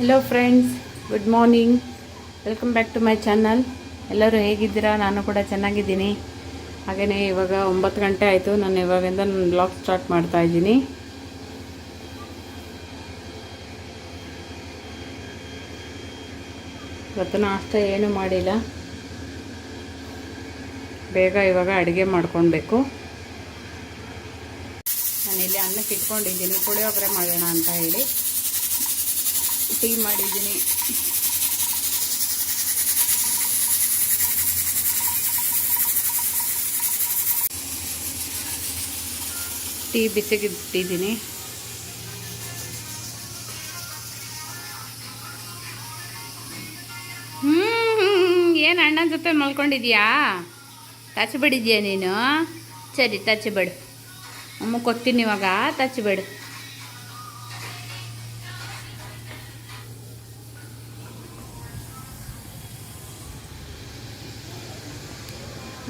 Hello friends good morning welcome back to my channel ಎಲ್ಲರೂ ಹೇಗಿದ್ದೀರಾ? ನಾನು ಕೂಡ ಚೆನ್ನಾಗಿದ್ದೀನಿ. ಹಾಗೆಯೇ ಇವಾಗ ಒಂಬತ್ತು ಗಂಟೆ ಆಯಿತು. ನಾನು ಇವಾಗಿಂದ ನನ್ನ ಬ್ಲಾಗ್ ಸ್ಟಾರ್ಟ್ ಮಾಡ್ತಾ ಇದ್ದೀನಿ. ಇವತ್ತು ನಾಷ್ಟ ಏನೂ ಮಾಡಿಲ್ಲ. ಬೇಗ ಇವಾಗ ಅಡುಗೆ ಮಾಡ್ಕೊಳ್ಬೇಕು. ಇಲ್ಲಿ ಅನ್ನಕ್ಕೆ ಇಟ್ಕೊಂಡಿದ್ದೀನಿ ಪುಳಿಯೋಗರೆ ಮಾಡೋಣ ಅಂತ ಹೇಳಿ. ಟೀ ಮಾಡಿದ್ದೀನಿ. ಟೀ ಬಿಸಿಗಿಟ್ಟಿದ್ದೀನಿ ಹ್ಞೂ ಏನು ಅಣ್ಣನ ಜೊತೆ ಮಲ್ಕೊಂಡಿದ್ಯಾ? ತಚ್ಚಿಬಿಡಿದ್ಯಾ ನೀನು? ಸರಿ, ತಚ್ಚಬೇಡು. ಅಮ್ಮ ಕೊಡ್ತೀನಿ ಇವಾಗ, ತಚ್ಚಬೇಡು.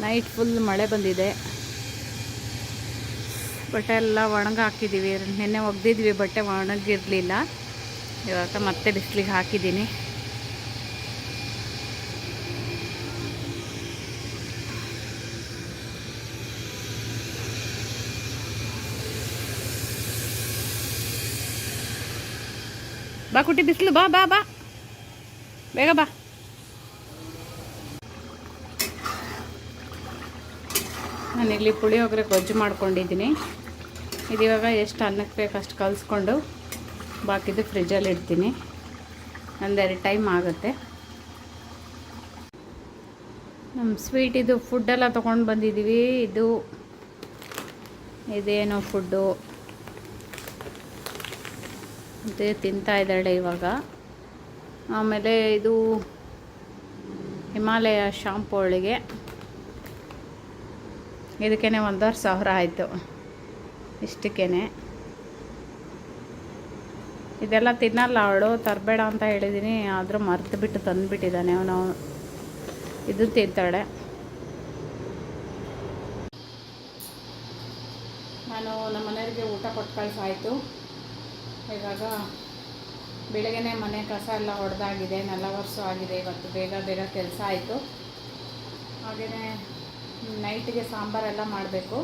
ನೈಟ್ ಫುಲ್ ಮಳೆ ಬಂದಿದೆ. ಬಟ್ಟೆ ಎಲ್ಲ ಒಣಗಿ ಹಾಕಿದ್ದೀವಿ ನಿನ್ನೆ ಒಗ್ದಿದ್ವಿ, ಬಟ್ಟೆ ಒಣಗಿರಲಿಲ್ಲ. ಇವಾಗ ಮತ್ತೆ ಬಿಸಿಲಿಗೆ ಹಾಕಿದ್ದೀನಿ. ಬಾ ಕುಟ್ಟಿ, ಬಿಸಿಲು, ಬಾ ಬಾ ಬಾ. ಬೇಗ ಬಾ. ನಾನಿಲ್ಲಿ ಪುಳಿಯೋಗರೆ ಗೊಜ್ಜು ಮಾಡ್ಕೊಂಡಿದ್ದೀನಿ. ಇದು ಇವಾಗ ಎಷ್ಟು ಅನ್ನಕ್ಕೆ ಬೇಕು ಅಷ್ಟು ಕಲಿಸ್ಕೊಂಡು ಬಾಕಿದು ಫ್ರಿಜ್ಜಲ್ಲಿ ಇಡ್ತೀನಿ. ಒಂದೆರಡು ಟೈಮ್ ಆಗುತ್ತೆ. ನಮ್ಮ ಸ್ವೀಟ್ ಇದು ಫುಡ್ಡೆಲ್ಲ ತೊಗೊಂಡು ಬಂದಿದ್ದೀವಿ. ಇದು ಇದೇನೋ ಫುಡ್ಡು ಅದೇ ತಿಂತಾ ಇದ್ದಾಳೆ ಇವಾಗ. ಆಮೇಲೆ ಇದು ಹಿಮಾಲಯ ಶಾಂಪು ಒಳಗೆ. ಇದಕ್ಕೇ ಒಂದೂವರೆ ಸಾವಿರ ಆಯಿತು. ಇಷ್ಟಕ್ಕೇ ಇದೆಲ್ಲ ತಿನ್ನಲ್ಲ, ಅವಳು ತರಬೇಡ ಅಂತ ಹೇಳಿದ್ದೀನಿ ಆದರೂ ಮರೆತು ಬಿಟ್ಟು ತಂದುಬಿಟ್ಟಿದ್ದಾನೆ ಅವನು. ಇದು ತಿಂತಾಳೆ. ನಾನು ನಮ್ಮ ಮನೆಯವರಿಗೆ ಊಟ ಕೊಟ್ಟು ಕಳಿಸಾಯಿತು. ಇವಾಗ ಬೆಳಗ್ಗೆ ಮನೆ ಕಸ ಎಲ್ಲ ಹೊಡೆದಾಗಿದೆ ನಲ್ಲ ವರ್ಷ ಆಗಿದೆ, ಇವತ್ತು ಬೇಗ ಬೇಗ ಕೆಲಸ ಆಯಿತು. ಹಾಗೆಯೇ ನೈಟಿಗೆ ಸಾಂಬಾರೆಲ್ಲ ಮಾಡಬೇಕು.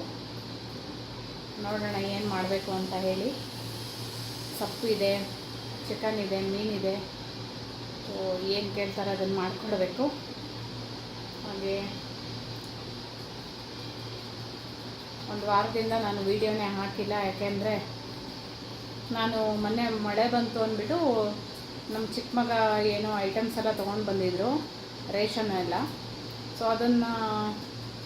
ನೋಡೋಣ ಏನು ಮಾಡಬೇಕು ಅಂತ ಹೇಳಿ. ಸೊಪ್ಪು ಇದೆ ಚಿಕನ್ ಇದೆ ಮೀನಿದೆ ಸೊ ಏನು ಕೇಳ್ತಾರೆ ಅದನ್ನು ಮಾಡಿಕೊಡ್ಬೇಕು. ಹಾಗೆ ಒಂದು ವಾರದಿಂದ ನಾನು ವೀಡಿಯೋನೇ ಹಾಕಿಲ್ಲ, ಯಾಕೆಂದರೆ ನಾನು ಮೊನ್ನೆ ಮಳೆ ಬಂತು ಅಂದ್ಬಿಟ್ಟು ನಮ್ಮ ಚಿಕ್ಕ ಮಗ ಏನೋ ಐಟಮ್ಸ್ ಎಲ್ಲ ತೊಗೊಂಡು ಬಂದಿದ್ರು, ರೇಷನ್ ಎಲ್ಲ. ಸೊ ಅದನ್ನು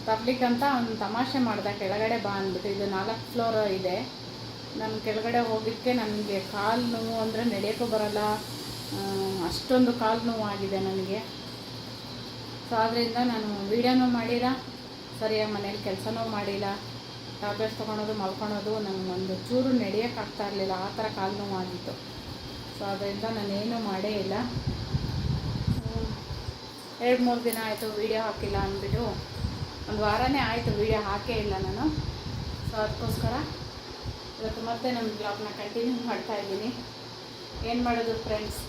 ತರ್ಲಿಕ್ಕಂತ ಅವ್ನು ತಮಾಷೆ ಮಾಡ್ದೆ, ಕೆಳಗಡೆ ಬಾ ಅಂದ್ಬಿಟ್ಟು. ಇದು ನಾಲ್ಕು ಫ್ಲೋರ್ ಇದೆ. ನಾನು ಕೆಳಗಡೆ ಹೋಗಿದ್ದಕ್ಕೆ ನನಗೆ ಕಾಲು ನೋವು ಅಂದರೆ ನಡೆಯೋಕ್ಕೂ ಬರಲ್ಲ. ಅಷ್ಟೊಂದು ಕಾಲು ನೋವು ಆಗಿದೆ ನನಗೆ. ಸೊ ಆದ್ದರಿಂದ ನಾನು ವೀಡಿಯೋನೂ ಮಾಡಿಲ್ಲ. ಸರಿಯಾಗಿ ಮನೇಲಿ ಕೆಲಸನೂ ಮಾಡಿಲ್ಲ. ಟ್ಯಾಬ್ಲೆಟ್ಸ್ ತೊಗೊಳೋದು, ಮಲ್ಕೊಳೋದು ನನಗೆ ಒಂದು ಚೂರು ನಡೆಯೋಕ್ಕಾಗ್ತಾ ಇರಲಿಲ್ಲ. ಆ ಥರ ಕಾಲು ನೋವು ಆಗಿತ್ತು. ಸೊ ಅದರಿಂದ ನಾನೇನು ಮಾಡೇ ಇಲ್ಲ. ಎರಡು ಮೂರು ದಿನ ಆಯಿತು ವೀಡಿಯೋ ಹಾಕಿಲ್ಲ ಅಂದ್ಬಿಟ್ಟು. ಒಂದು ವಾರನೇ ಆಯಿತು ವೀಡಿಯೋ ಹಾಕೇ ಇಲ್ಲ ನಾನು. ಸೊ ಅದಕ್ಕೋಸ್ಕರ ಇವತ್ತು ಮತ್ತೆ ನನ್ನ ಬ್ಲಾಗ್ನ ಕಂಟಿನ್ಯೂ ಮಾಡ್ತಾ ಇದ್ದೀನಿ. ಏನು ಮಾಡೋದು ಫ್ರೆಂಡ್ಸ್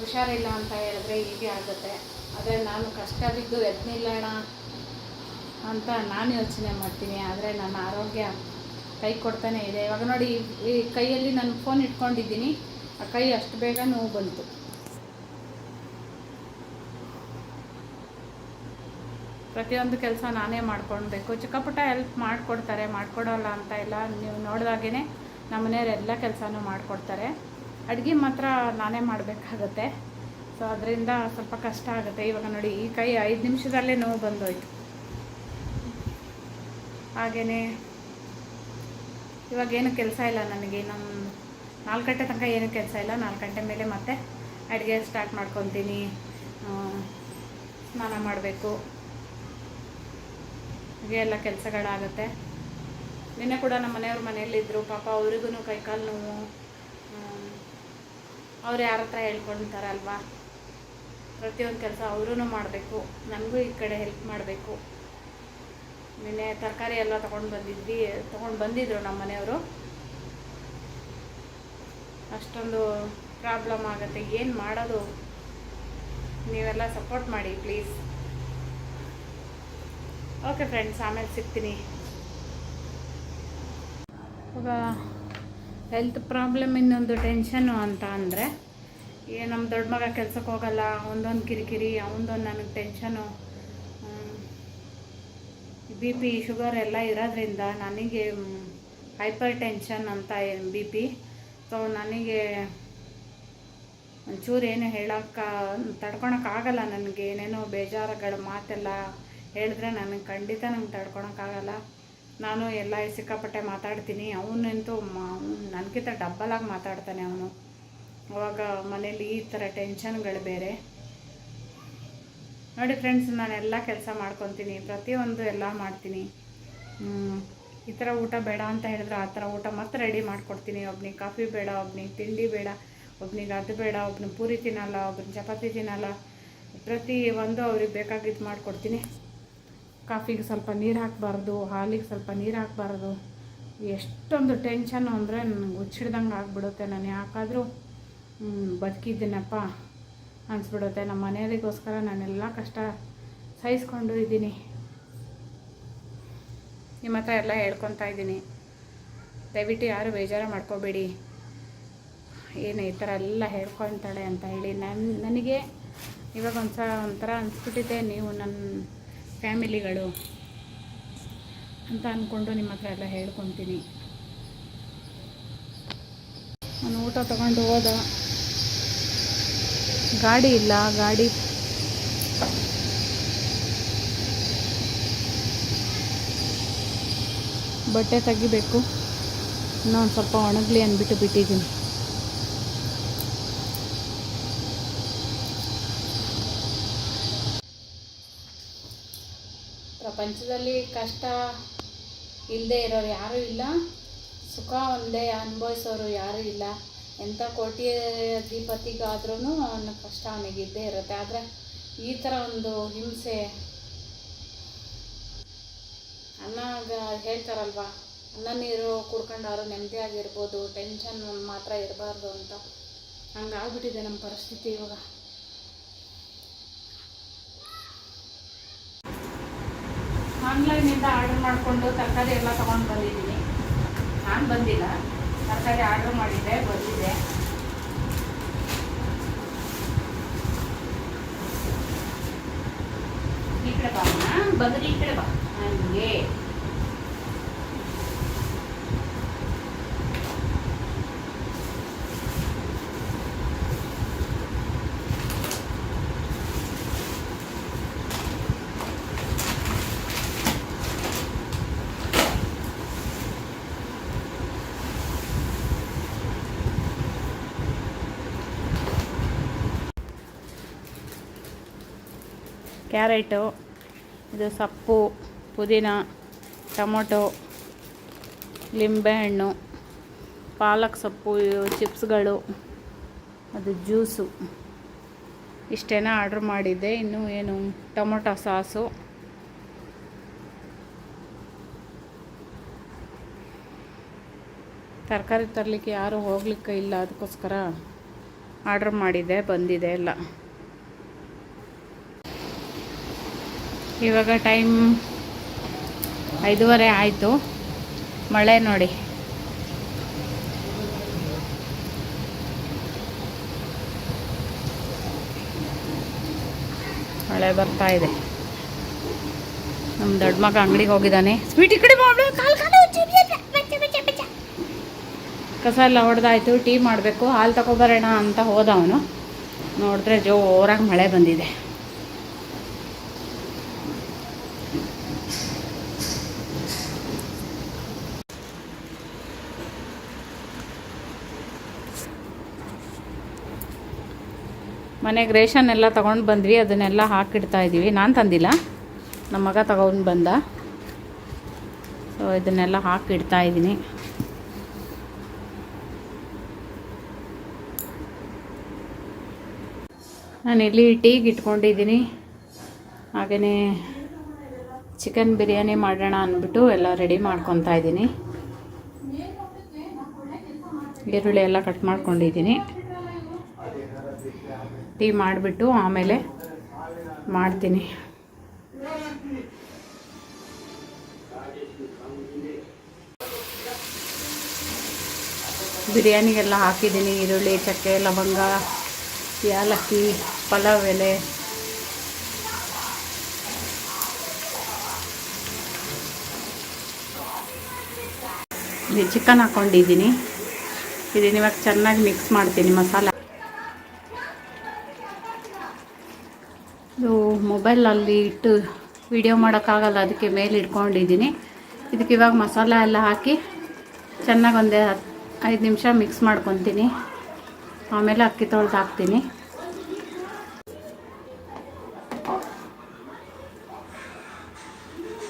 ಹುಷಾರಿಲ್ಲ ಅಂತ ಹೇಳಿದ್ರೆ ಹೀಗೆ ಆಗುತ್ತೆ. ಆದರೆ ನಾನು ಕಷ್ಟ ಬಿದ್ದು ಎದ್ದು ಅಂತ ನಾನು ಯೋಚನೆ ಮಾಡ್ತೀನಿ. ಆದರೆ ನನ್ನ ಆರೋಗ್ಯ ಕೈ ಕೊಡ್ತಾನೆ ಇದೆ. ಇವಾಗ ನೋಡಿ, ಈ ಕೈಯಲ್ಲಿ ನಾನು ಫೋನ್ ಇಟ್ಕೊಂಡಿದ್ದೀನಿ. ಆ ಕೈ ಅಷ್ಟು ಬೇಗ ನೋವು ಬಂತು. ಪ್ರತಿಯೊಂದು ಕೆಲಸ ನಾನೇ ಮಾಡ್ಕೊಳ್ಬೇಕು. ಚಿಕ್ಕಪುಟ್ಟ ಹೆಲ್ಪ್ ಮಾಡಿಕೊಡ್ತಾರೆ, ಮಾಡಿಕೊಡೋಲ್ಲ ಅಂತ ಇಲ್ಲ. ನೀವು ನೋಡಿದಾಗೇ ನಮ್ಮ ಮನೆಯವ್ರು ಎಲ್ಲ ಕೆಲಸನೂ ಮಾಡಿಕೊಡ್ತಾರೆ. ಅಡುಗೆ ಮಾತ್ರ ನಾನೇ ಮಾಡಬೇಕಾಗತ್ತೆ. ಸೊ ಅದರಿಂದ ಸ್ವಲ್ಪ ಕಷ್ಟ ಆಗುತ್ತೆ. ಇವಾಗ ನೋಡಿ, ಈ ಕೈ ಐದು ನಿಮಿಷದಲ್ಲೇ ನೋವು ಬಂದೋಯ್ತು. ಹಾಗೆಯೇ ಇವಾಗೇನು ಕೆಲಸ ಇಲ್ಲ ನನಗೆ. ನಮ್ಮ ನಾಲ್ಕು ಗಂಟೆ ತನಕ ಏನು ಕೆಲಸ ಇಲ್ಲ. ನಾಲ್ಕು ಗಂಟೆ ಮೇಲೆ ಮತ್ತೆ ಅಡುಗೆ ಸ್ಟಾರ್ಟ್ ಮಾಡ್ಕೊತೀನಿ. ಸ್ನಾನ ಮಾಡಬೇಕು. ಹೀಗೆ ಎಲ್ಲ ಕೆಲಸಗಳಾಗುತ್ತೆ. ನಿನ್ನೆ ಕೂಡ ನಮ್ಮ ಮನೆಯವ್ರ ಮನೆಯಲ್ಲಿದ್ದರು ಪಾಪ ಅವ್ರಿಗೂ ಕೈಕಾಲು ನೋವು. ಅವ್ರು ಯಾರ ಹತ್ರ ಹೇಳ್ಕೊಳ್ತಾರಲ್ವಾ ಪ್ರತಿಯೊಂದು ಕೆಲಸ ಅವರೂ ಮಾಡಬೇಕು. ನನಗೂ ಈ ಕಡೆ ಹೆಲ್ಪ್ ಮಾಡಬೇಕು. ನಿನ್ನೆ ತರಕಾರಿ ಎಲ್ಲ ತೊಗೊಂಡು ಬಂದಿದ್ವಿ. ತೊಗೊಂಡು ಬಂದಿದ್ರು ನಮ್ಮ ಮನೆಯವರು. ಅಷ್ಟೊಂದು ಪ್ರಾಬ್ಲಮ್ ಆಗುತ್ತೆ. ಏನು ಮಾಡೋದು? ನೀವೆಲ್ಲ ಸಪೋರ್ಟ್ ಮಾಡಿ ಪ್ಲೀಸ್. ಓಕೆ ಫ್ರೆಂಡ್ಸ್ ಆಮೇಲೆ ಸಿಗ್ತೀನಿ ಇವಾಗ ಹೆಲ್ತ್ ಪ್ರಾಬ್ಲಮ್ ಇನ್ನೊಂದು ಟೆನ್ಷನ್ನು ಅಂತ ಅಂದರೆ ಈ ನಮ್ಮ ದೊಡ್ಡ ಮಗ ಕೆಲ್ಸಕ್ಕೆ ಹೋಗಲ್ಲ ಒಂದೊಂದು ಕಿರಿಕಿರಿ, ಅವನದೊಂದು ನನಗೆ ಟೆನ್ಷನು ಬಿ ಪಿ ಶುಗರ್ ಎಲ್ಲ ಇರೋದ್ರಿಂದ ನನಗೆ ಹೈಪರ್ ಟೆನ್ಷನ್ ಅಂತ ಬಿ ಪಿ ಸೊ ನನಗೆ ಒಂಚೂರು ಏನು ಹೇಳೋಕ್ಕ ತಡ್ಕೊಳಕ್ಕಾಗಲ್ಲ ನನಗೆ, ಏನೇನೋ ಬೇಜಾರುಗಳ, ಮಾತೆಲ್ಲ ಹೇಳಿದ್ರೆ ನನಗೆ ಖಂಡಿತ ನಂಗೆ ತಡ್ಕೊಳಕ್ಕಾಗಲ್ಲ. ನಾನು ಎಲ್ಲ ಸಿಕ್ಕಾಪಟ್ಟೆ ಮಾತಾಡ್ತೀನಿ. ಅವನಂತೂ ನನಗಿಂತ ಡಬ್ಬಲಾಗಿ ಮಾತಾಡ್ತಾನೆ ಅವನು. ಅವಾಗ ಮನೇಲಿ ಈ ಥರ ಟೆನ್ಷನ್ಗಳು ಬೇರೆ. ನೋಡಿ ಫ್ರೆಂಡ್ಸ್, ನಾನೆಲ್ಲ ಕೆಲಸ ಮಾಡ್ಕೊತೀನಿ. ಪ್ರತಿಯೊಂದು ಎಲ್ಲ ಮಾಡ್ತೀನಿ. ಈ ಥರ ಊಟ ಬೇಡ ಅಂತ ಹೇಳಿದ್ರೆ ಆ ಥರ ಊಟ ಮತ್ತೆ ರೆಡಿ ಮಾಡಿಕೊಡ್ತೀನಿ. ಒಬ್ನಿಗೆ ಕಾಫಿ ಬೇಡ, ಒಬ್ನಿಗೆ ತಿಂಡಿ ಬೇಡ, ಒಬ್ನಿಗೆ ಅದು ಬೇಡ ಒಬ್ನ ಪೂರಿ ತಿನ್ನಲ್ಲ ಒಬ್ನ ಚಪಾತಿ ತಿನ್ನಲ್ಲ. ಪ್ರತಿ ಒಂದು ಅವ್ರಿಗೆ ಬೇಕಾಗಿದ್ದು ಮಾಡಿಕೊಡ್ತೀನಿ. ಕಾಫಿಗೆ ಸ್ವಲ್ಪ ನೀರು ಹಾಕಬಾರ್ದು, ಹಾಲಿಗೆ ಸ್ವಲ್ಪ ನೀರು ಹಾಕಬಾರ್ದು. ಎಷ್ಟೊಂದು ಟೆನ್ಷನ್ನು ಅಂದರೆ ನನಗೆ ಹುಚ್ಚಿಡ್ದಂಗೆ ಆಗಿಬಿಡುತ್ತೆ ನಾನು. ಯಾಕಾದರೂ ಬದುಕಿದ್ದೀನಪ್ಪ ಅನಿಸ್ಬಿಡುತ್ತೆ. ನಮ್ಮ ಮನೆಯವರಿಗೋಸ್ಕರ ನಾನೆಲ್ಲ ಕಷ್ಟ ಸಹಿಸ್ಕೊಂಡು ಇದ್ದೀನಿ. ನಿಮ್ಮ ಹತ್ರ ಎಲ್ಲ ಹೇಳ್ಕೊತಾ ಇದ್ದೀನಿ. ದಯವಿಟ್ಟು ಯಾರು ಬೇಜಾರು ಮಾಡ್ಕೋಬೇಡಿ. ಏನು ಈ ಥರ ಎಲ್ಲ ಹೇಳ್ಕೊತಾಳೆ ಅಂತ ಹೇಳಿ. ನನ್ನ ನನಗೆ ಇವಾಗ ಒಂದು ಸ ಒಂಥರ ಅನಿಸ್ಬಿಟ್ಟಿದೆ. ನೀವು ನನ್ನ ಫ್ಯಾಮಿಲಿಗಳು ಅಂತ ಅಂದ್ಕೊಂಡು ನಿಮ್ಮ ಹತ್ರ ಎಲ್ಲ ಹೇಳ್ಕೊತೀನಿ. ನಾನು ಊಟ ತಗೊಂಡು ಹೋದ. ಗಾಡಿ ಇಲ್ಲ, ಗಾಡಿ ಬಟ್ಟೆ ತೆಗಿಬೇಕು. ಇನ್ನೊಂದು ಸ್ವಲ್ಪ ಒಣಗಲಿ ಅಂದ್ಬಿಟ್ಟು ಬಿಟ್ಟಿದ್ದೀನಿ. ಪ್ರಪಂಚದಲ್ಲಿ ಕಷ್ಟ ಇಲ್ಲದೆ ಇರೋರು ಯಾರೂ ಇಲ್ಲ. ಸುಖ ಒಂದೇ ಅನುಭವಿಸೋರು ಯಾರೂ ಇಲ್ಲ. ಎಂಥ ಕೋಟ್ಯಾಧಿಪತಿಗಾದ್ರೂ ಅವನ ಕಷ್ಟ ಅವನಿಗಿದ್ದೇ ಇರುತ್ತೆ. ಆದರೆ ಈ ಥರ ಒಂದು ಹಿಂಸೆ ಅನ್ನಾಗ ಹೇಳ್ತಾರಲ್ವ, ಅನ್ನ, ನೀರು ಕುಡ್ಕೊಂಡಾರು ನೆಮ್ಮದಿಯಾಗಿರ್ಬೋದು ಟೆನ್ಷನ್ ಮಾತ್ರ ಇರಬಾರ್ದು ಅಂತ. ಹಂಗಾಗ್ಬಿಟ್ಟಿದೆ ನಮ್ಮ ಪರಿಸ್ಥಿತಿ ಇವಾಗ. ಆನ್ಲೈನಿಂದ ಆರ್ಡರ್ ಮಾಡಿಕೊಂಡು ತರಕಾರಿ ಎಲ್ಲ ತೊಗೊಂಡು ಬಂದಿದ್ದೀನಿ. ನಾನು ಬಂದಿಲ್ಲ. ತರಕಾರಿ ಆರ್ಡರ್ ಮಾಡಿದ್ದೆ, ಬಂದಿದೆ. ಈ ಕಡೆ ಬಾ. ಬಂದ್ರೆ ಈ ಕಡೆ ಬಾ. ಹಂಗೆ. ಕ್ಯಾರೆಟು, ಇದು ಸೊಪ್ಪು, ಪುದೀನ, ಟೊಮೊಟೊ, ಲಿಂಬೆಹಣ್ಣು, ಪಾಲಕ್ ಸೊಪ್ಪು ಚಿಪ್ಸ್ಗಳು, ಅದು ಜ್ಯೂಸು. ಇಷ್ಟೇನ ಆರ್ಡ್ರ್ ಮಾಡಿದ್ದೆ. ಇನ್ನು ಏನು, ಟೊಮೊಟೊ ಸಾಸು. ತರಕಾರಿ ತರಲಿಕ್ಕೆ ಯಾರೂ ಹೋಗ್ಲಿಕ್ಕೆ ಇಲ್ಲ, ಅದಕ್ಕೋಸ್ಕರ ಆರ್ಡ್ರ್ ಮಾಡಿದ್ದೆ, ಬಂದಿದೆ ಎಲ್ಲ. ಇವಾಗ ಟೈಮ್ ಐದೂವರೆ ಆಯಿತು. ಮಳೆ ನೋಡಿ. ಮಳೆ ಬರ್ತಾ ಇದೆ. ನಮ್ಮ ದೊಡ್ಡ ಮಗ ಅಂಗಡಿಗೆ ಹೋಗಿದ್ದಾನೆ ಸ್ವೀಟ್ ಈ ಕಡೆ. ಕಸ ಎಲ್ಲ ಹೊಡೆದಾಯ್ತು, ಟೀ ಮಾಡಬೇಕು, ಹಾಲು ತಗೊಬರೋಣ ಅಂತ ಹೋದ ಅವನು ನೋಡಿದ್ರೆ ಜೋರಾಗಿ ಮಳೆ ಬಂದಿದೆ. ಮನೆಗೆ ರೇಷನ್ ಎಲ್ಲ ತೊಗೊಂಡು ಬಂದ್ವಿ, ಅದನ್ನೆಲ್ಲ ಹಾಕಿಡ್ತಾ ಇದ್ದೀವಿ ನಾನು ತಂದಿಲ್ಲ. ನಮ್ಮ ಮಗ ತಗೊಂಡು ಬಂದ. ಸೊ ಇದನ್ನೆಲ್ಲ ಹಾಕಿಡ್ತಾ ಇದ್ದೀನಿ ನಾನು ಇಲ್ಲಿ ಟೀಗೆ ಇಟ್ಕೊಂಡಿದ್ದೀನಿ ಹಾಗೆಯೇ ಚಿಕನ್ ಬಿರಿಯಾನಿ ಮಾಡೋಣ ಅಂದ್ಬಿಟ್ಟು ಎಲ್ಲ ರೆಡಿ ಮಾಡ್ಕೊತಾ ಇದ್ದೀನಿ ಈರುಳ್ಳಿ ಎಲ್ಲ ಕಟ್ ಮಾಡ್ಕೊಂಡಿದ್ದೀನಿ ಟೀ ಮಾಡಿಬಿಟ್ಟು ಆಮೇಲೆ ಮಾಡ್ತೀನಿ. ಬಿರಿಯಾನಿಗೆಲ್ಲ ಹಾಕಿದ್ದೀನಿ, ಈರುಳ್ಳಿ, ಚಕ್ಕೆ, ಲವಂಗ, ಏಲಕ್ಕಿ, ಪಲಾವ್ ಎಲೆ. ಚಿಕನ್ ಹಾಕ್ಕೊಂಡಿದ್ದೀನಿ ಇದನ್ನ ಇವಾಗ ಚೆನ್ನಾಗಿ ಮಿಕ್ಸ್ ಮಾಡ್ತೀನಿ ಮಸಾಲ ಇದು ಮೊಬೈಲಲ್ಲಿ ಇಟ್ಟು ವಿಡಿಯೋ ಮಾಡೋಕ್ಕಾಗಲ್ಲ, ಅದಕ್ಕೆ ಮೇಲೆ ಇಟ್ಕೊಂಡಿದ್ದೀನಿ. ಇದಕ್ಕೆ ಇವಾಗ ಮಸಾಲೆ ಎಲ್ಲ ಹಾಕಿ ಚೆನ್ನಾಗಿ ಒಂದೇ ಐದು ನಿಮಿಷ ಮಿಕ್ಸ್ ಮಾಡ್ಕೊತೀನಿ. ಆಮೇಲೆ ಅಕ್ಕಿ ತೊಳೆದು ಹಾಕ್ತೀನಿ.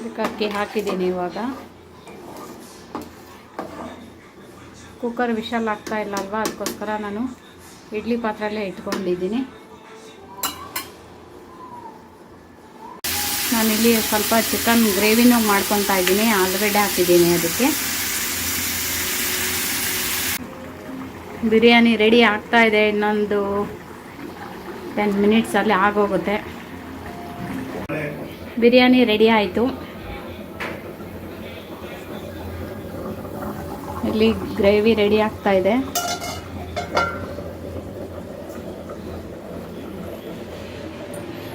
ಇದಕ್ಕೆ ಅಕ್ಕಿ ಹಾಕಿದ್ದೀನಿ ಇವಾಗ. ಕುಕ್ಕರ್ ವಿಶಾಲ್ ಆಗ್ತಾ ಇಲ್ಲ ಅಲ್ವಾ? ಅದಕ್ಕೋಸ್ಕರ ನಾನು ಇಡ್ಲಿ ಪಾತ್ರೆಯಲ್ಲೇ ಇಟ್ಕೊಂಡಿದ್ದೀನಿ. ನಾನಿಲ್ಲಿ ಸ್ವಲ್ಪ ಚಿಕನ್ ಗ್ರೇವಿನೂ ಮಾಡ್ಕೊತಾ ಇದ್ದೀನಿ, ಆಲೂಗಡ್ಡೆ ಹಾಕಿದ್ದೀನಿ ಅದಕ್ಕೆ. ಬಿರಿಯಾನಿ ರೆಡಿ ಆಗ್ತಾ ಇದೆ, ಇನ್ನೊಂದು ಟೆನ್ ಮಿನಿಟ್ಸಲ್ಲಿ ಆಗೋಗುತ್ತೆ. ಬಿರಿಯಾನಿ ರೆಡಿ ಆಯಿತು. ಇಲ್ಲಿ ಗ್ರೇವಿ ರೆಡಿ ಆಗ್ತಾ ಇದೆ.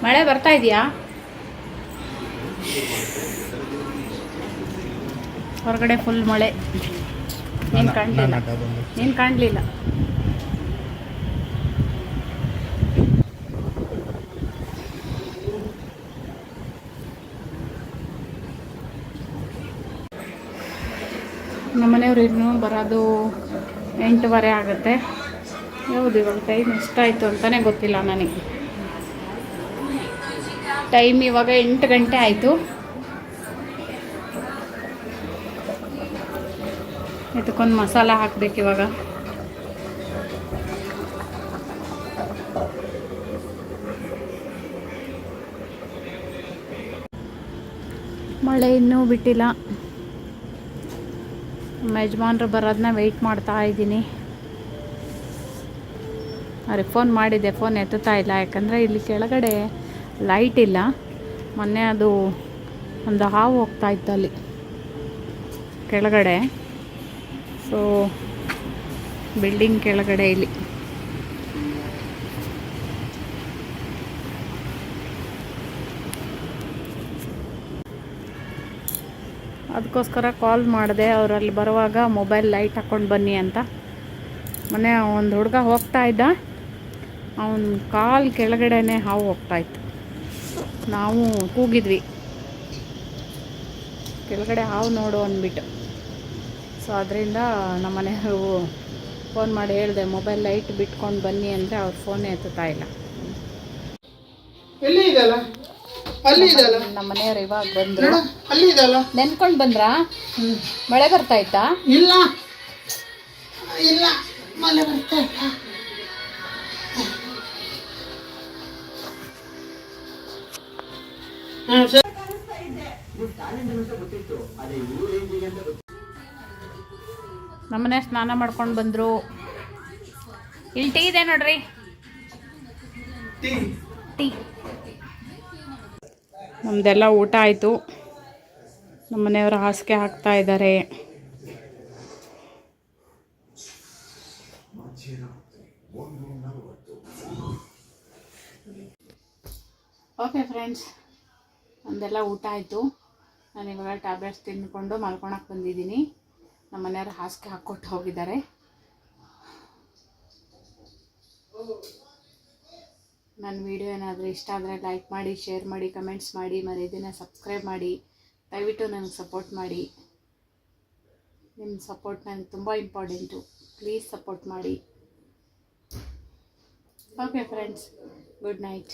ಮಳೆ ಬರ್ತಾ ಇದೆಯಾ? ಹೊರಗಡೆ ಫುಲ್ ಮಳೆ. ನೀನು ಕಾಣಲಿಲ್ಲ. ನೀನು ಕಾಣಲಿಲ್ಲ. ನಮ್ಮನೆಯವ್ರು ಇನ್ನೂ ಬರೋದು ಎಂಟೂವರೆ ಆಗುತ್ತೆ. ಹೌದು ಇವಾಗ ಟೈಮ್ ಎಷ್ಟಾಯಿತು ಅಂತಲೇ ಗೊತ್ತಿಲ್ಲ ನನಗೆ. ಟೈಮ್ ಇವಾಗ ಎಂಟು ಗಂಟೆ ಆಯಿತು. ಇದಕ್ಕೊಂದು ಮಸಾಲ ಹಾಕ್ಬೇಕು ಇವಾಗ. ಮಳೆ ಇನ್ನೂ ಬಿಟ್ಟಿಲ್ಲ. ಯಜಮಾನ್ರು ಬರೋದನ್ನ ವೆಯ್ಟ್ ಮಾಡ್ತಾ ಇದ್ದೀನಿ. ಅವ್ರಿಗೆ ಫೋನ್ ಮಾಡಿದ್ದೆ ಫೋನ್ ಎತ್ತುತ್ತಾ ಇಲ್ಲ. ಯಾಕಂದರೆ ಇಲ್ಲಿ ಕೆಳಗಡೆ ಲೈಟ್ ಇಲ್ಲ. ಮೊನ್ನೆ ಅದು ಒಂದು ಹಾವು ಹೋಗ್ತಾ ಇತ್ತು ಅಲ್ಲಿ. ಕೆಳಗಡೆ. ಸೊ ಬಿಲ್ಡಿಂಗ್ ಕೆಳಗಡೆ ಇಲ್ಲಿ. ಅದಕ್ಕೋಸ್ಕರ ಕಾಲ್ ಮಾಡಿದೆ. ಅವರಲ್ಲಿ ಬರುವಾಗ ಮೊಬೈಲ್ ಲೈಟ್ ಹಾಕ್ಕೊಂಡು ಬನ್ನಿ ಅಂತ. ಮೊನ್ನೆ ಒಂದು ಹುಡುಗ ಹೋಗ್ತಾ ಇದ್ದ. ಅವನ ಕಾಲ್ ಕೆಳಗಡೆನೆ ಹಾವು ಹೋಗ್ತಾ ಇತ್ತು. ನಾವು ಕೂಗಿದ್ವಿ. ಕೆಳಗಡೆ ಹಾವು ನೋಡು ಅಂದ್ಬಿಟ್ಟು. ಸೊ ಅದರಿಂದ ನಮ್ಮ ಮನೆಯವರು ಫೋನ್ ಮಾಡಿ ಹೇಳಿದೆ ಮೊಬೈಲ್ ಲೈಟ್ ಬಿಟ್ಕೊಂಡು ಬನ್ನಿ ಅಂದರೆ ಅವ್ರ ಫೋನೇ ಎತ್ತುತ್ತಾ ಇಲ್ಲ. ಎಲ್ಲಿ ಇದಲ್ಲ ಅಲ್ಲಿ ಇದಲ್ಲ ನಮ್ಮ ಮನೆಯವ್ರು ಇವಾಗ ಬಂದರು. ಅಲ್ಲಿ ಇದಲ್ಲ ನೆನ್ಕೊಂಡು ಬಂದ್ರಾ? ಮಳೆ ಬರ್ತಾ ಇತ್ತಾ? ಇಲ್ಲ. ಇಲ್ಲ. ಮಳೆ ಬರ್ತಾ ಇಲ್ಲ. ಅಂತ ಸರಿ. ನಮ್ಮನೆ ಸ್ನಾನ ಮಾಡ್ಕೊಂಡು ಬಂದರು. ಇಲ್ಲಿ ಟೀ ಇದೆ ನೋಡ್ರಿ. ಟೀ. ನಮ್ದೆಲ್ಲ ನಮ್ಮದೆಲ್ಲ ಊಟ ಆಯಿತು. ನಮ್ಮನೆಯವರು ಹಾಸಿಗೆ ಹಾಕ್ತಾ ಇದ್ದಾರೆ. ಓಕೆ ಫ್ರೆಂಡ್ಸ್ ನಮ್ಮದೆಲ್ಲ ಊಟ ಆಯಿತು. ನಾನು ಇವಾಗ ಟ್ಯಾಬ್ಲೆಟ್ಸ್ ತಿಂದ್ಕೊಂಡು ಮಲ್ಕೊಳಕ್ಕೆ ಬಂದಿದ್ದೀನಿ. ನಮ್ಮ ಮನೆಯವರು ಹಾಸಿಗೆ ಹಾಕ್ಕೊಟ್ಟು ಹೋಗಿದ್ದಾರೆ. ನನ್ನ ವಿಡಿಯೋ ಏನಾದರೂ ಇಷ್ಟ ಆದರೆ ಲೈಕ್ ಮಾಡಿ ಶೇರ್ ಮಾಡಿ ಕಮೆಂಟ್ಸ್ ಮಾಡಿ ಮತ್ತು ಇದನ್ನು ಸಬ್ಸ್ಕ್ರೈಬ್ ಮಾಡಿ, ದಯವಿಟ್ಟು ನನಗೆ ಸಪೋರ್ಟ್ ಮಾಡಿ. ನಿಮ್ಮ ಸಪೋರ್ಟ್ ನನಗೆ ತುಂಬ ಇಂಪಾರ್ಟೆಂಟು ಪ್ಲೀಸ್ ಸಪೋರ್ಟ್ ಮಾಡಿ. Okay friends good night